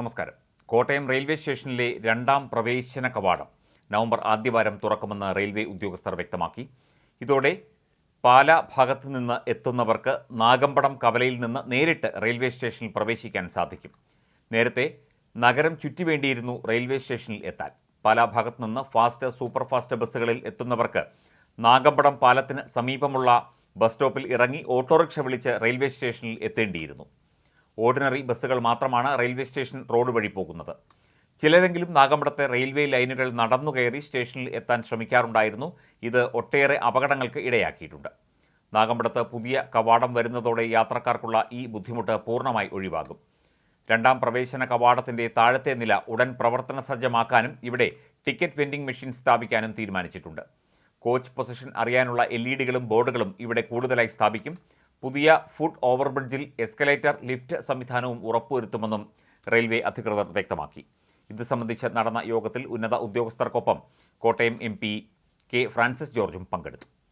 നമസ്കാരം. കോട്ടയം റെയിൽവേ സ്റ്റേഷനിലെ രണ്ടാം പ്രവേശന കവാടം നവംബർ ആദ്യവാരം തുറക്കുമെന്ന് റെയിൽവേ ഉദ്യോഗസ്ഥർ വ്യക്തമാക്കി. ഇതോടെ പാല ഭാഗത്ത് നിന്ന് എത്തുന്നവർക്ക് നാഗമ്പടം കവലയിൽ നിന്ന് നേരിട്ട് റെയിൽവേ സ്റ്റേഷനിൽ പ്രവേശിക്കാൻ സാധിക്കും. നേരത്തെ നഗരം ചുറ്റിവേണ്ടിയിരുന്നു റെയിൽവേ സ്റ്റേഷനിൽ എത്താൻ. പാല ഭാഗത്ത് നിന്ന് ഫാസ്റ്റ് സൂപ്പർ ഫാസ്റ്റ് ബസ്സുകളിൽ എത്തുന്നവർക്ക് നാഗമ്പടം പാലത്തിന് സമീപമുള്ള ബസ് സ്റ്റോപ്പിൽ ഇറങ്ങി ഓട്ടോറിക്ഷ വിളിച്ച് റെയിൽവേ സ്റ്റേഷനിൽ എത്തേണ്ടിയിരുന്നു. ഓർഡിനറി ബസ്സുകൾ മാത്രമാണ് റെയിൽവേ സ്റ്റേഷൻ റോഡ് വഴി പോകുന്നത്. ചിലരെങ്കിലും നാഗമ്പടത്തെ റെയിൽവേ ലൈനുകൾ നടന്നു കയറി സ്റ്റേഷനിൽ എത്താൻ ശ്രമിക്കാറുണ്ടായിരുന്നു. ഇത് ഒട്ടേറെ അപകടങ്ങൾക്ക് ഇടയാക്കിയിട്ടുണ്ട്. നാഗമ്പടത്ത് പുതിയ കവാടം വരുന്നതോടെ യാത്രക്കാർക്കുള്ള ഈ ബുദ്ധിമുട്ട് പൂർണമായി ഒഴിവാകും. രണ്ടാം പ്രവേശന കവാടത്തിന്റെ താഴത്തെ നില ഉടൻ പ്രവർത്തന സജ്ജമാക്കാനും ഇവിടെ ടിക്കറ്റ് വെൻഡിംഗ് മെഷീൻ സ്ഥാപിക്കാനും തീരുമാനിച്ചിട്ടുണ്ട്. കോച്ച് പൊസിഷൻ അറിയാനുള്ള എൽ ഇ ഡികളും ബോർഡുകളും ഇവിടെ കൂടുതലായി സ്ഥാപിക്കും. പുതിയ ഫുഡ് ഓവർബ്രിഡ്ജിൽ എസ്കലേറ്റർ ലിഫ്റ്റ് സംവിധാനവും ഉറപ്പുവരുത്തുമെന്നും റെയിൽവേ അധികൃതർ വ്യക്തമാക്കി. ഇത് സംബന്ധിച്ച് നടന്ന യോഗത്തിൽ ഉന്നത ഉദ്യോഗസ്ഥർക്കൊപ്പം കോട്ടയം എം കെ ഫ്രാൻസിസ് ജോർജും പങ്കെടുത്തു.